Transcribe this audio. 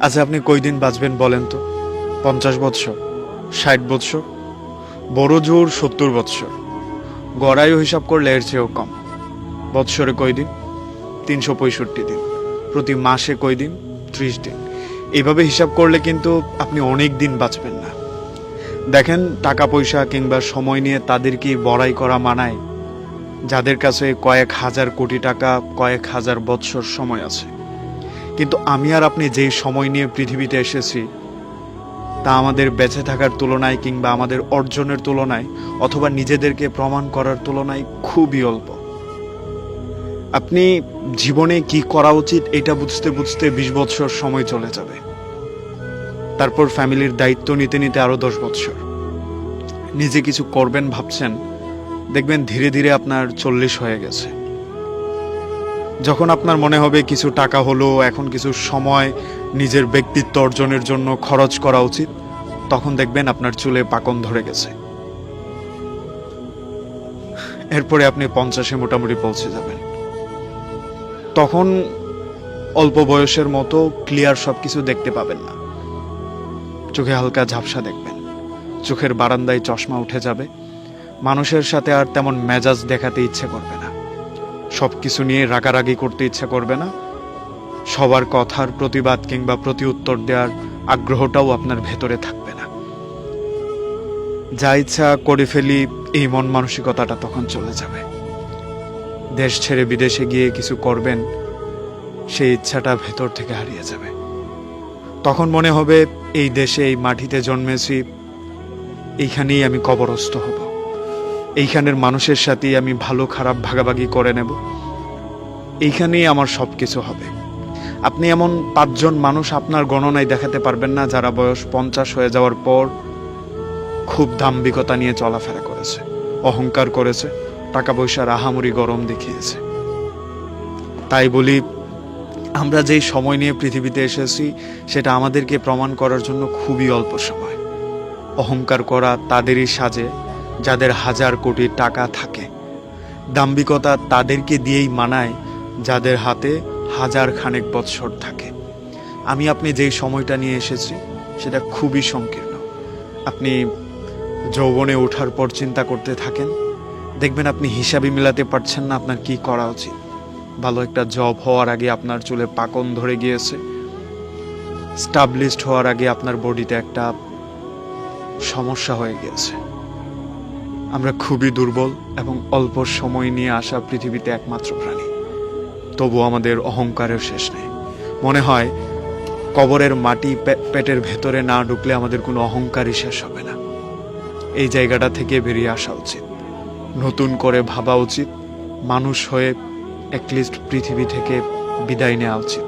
আচ্ছা আপনি কই দিন বাঁচবেন বলেন তো? পঞ্চাশ বৎসর, ষাট বৎসর, বড় জোর সত্তর বৎসর। গড়াইও হিসাব করলে এর চেয়েও কম। বৎসরে কই দিন তিনশো পঁয়ষট্টি দিন। প্রতি মাসে কই দিন ত্রিশ দিন। এইভাবে হিসাব করলে কিন্তু আপনি অনেক দিন বাঁচবেন না। দেখেন টাকা পয়সা কিংবা সময় নিয়ে তাদেরকে বড়াই করা মানায়? যাদের কাছে কয়েক হাজার কোটি টাকা, কয়েক হাজার বৎসর সময় আছে। কিন্তু আমি আর আপনি যেই সময় নিয়ে পৃথিবীতে এসেছি, তা আমাদের বেঁচে থাকার তুলনায় কিংবা আমাদের অর্জনের তুলনায় অথবা নিজেদেরকে প্রমাণ করার তুলনায় খুবই অল্প। আপনি জীবনে কি করা উচিত এটা বুঝতে বুঝতে বিশ বৎসর সময় চলে যাবে। তারপর ফ্যামিলির দায়িত্ব নিতে নিতে আরও দশ বৎসর। নিজে কিছু করবেন ভাবছেন, দেখবেন ধীরে ধীরে আপনার চল্লিশ হয়ে গেছে। যখন আপনার মনে হবে কিছু টাকা হলো, এখন কিছু সময় নিজের ব্যক্তিত্ব অর্জনের জন্য খরচ করা উচিত, তখন দেখবেন আপনার চুলে পাকন ধরে গেছে। এরপরে আপনি পঞ্চাশে মোটামুটি পৌঁছে যাবেন। তখন অল্প বয়সের মতো ক্লিয়ার সবকিছু দেখতে পাবেন না। চোখে হালকা ঝাপসা দেখবেন। চোখের বারান্দায় চশমা উঠে যাবে। মানুষের সাথে আর তেমন মেজাজ দেখাতে ইচ্ছে করবে না। সবকিছু নিয়ে রাগারাগি করতে ইচ্ছে করবে না? সবার কথার প্রতিবাদ কিংবা প্রতি উত্তর দেওয়ার আগ্রহটাও আপনার ভেতরে থাকবে না। যা ইচ্ছা করে ফেলি, এই মন মানসিকতাটা তখন চলে যাবে। দেশ ছেড়ে বিদেশে গিয়ে কিছু করবেন, সেই ইচ্ছাটা ভেতর থেকে হারিয়ে যাবে। তখন মনে হবে, এই দেশে, এই মাটিতে জন্মেছি, এইখানেই আমি কবরস্থ হব। এইখানের মানুষের সাথেই আমি ভালো খারাপ ভাগাভাগি করে নেব। এইখানেই আমার সব কিছু হবে। আপনি এমন পাঁচজন মানুষ আপনার গণনায় দেখাতে পারবেন না যারা বয়স পঞ্চাশ হয়ে যাওয়ার পর খুব দাম্ভিকতা নিয়ে চলাফেরা করেছে, অহংকার করেছে টাকা পয়সার আহামরি গরম দেখিয়েছে। তাই বলি, আমরা যেই সময় নিয়ে পৃথিবীতে এসেছি, সেটা আমাদেরকে প্রমাণ করার জন্য খুবই অল্প সময়। অহংকার করা তাদেরই সাজে যাদের হাজার কোটি টাকা থাকে। দাম্ভিকতা তাদেরকে দিয়েই মানায়, যাদের হাতে হাজার খানেক বৎসর থাকে। আমি আপনি যেই সময়টা নিয়ে এসেছি, সেটা খুবই সংকীর্ণ। আপনি যৌবনে ওঠার পর চিন্তা করতে থাকেন, দেখবেন আপনি হিসাবই মিলাতে পারছেন না আপনার কি করা উচিত। ভালো একটা জব হওয়ার আগে আপনার চুলে পাকন ধরে গিয়েছে। স্টাবলিশড হওয়ার আগে আপনার বডিতে একটা সমস্যা হয়ে গিয়েছে। আমরা খুবই দুর্বল এবং অল্প সময় নিয়ে আসা পৃথিবীতে একমাত্র প্রাণী। তবু আমাদের অহংকারের শেষ নেই। মনে হয়, কবরের মাটি পেটের ভেতরে না ঢুকলে আমাদের কোনো অহংকারই শেষ হবে না। এই জায়গাটা থেকে বেরিয়ে আসা উচিত। নতুন করে ভাবা উচিত। মানুষ হয়ে অ্যাটলিস্ট পৃথিবী থেকে বিদায় নেওয়া উচিত।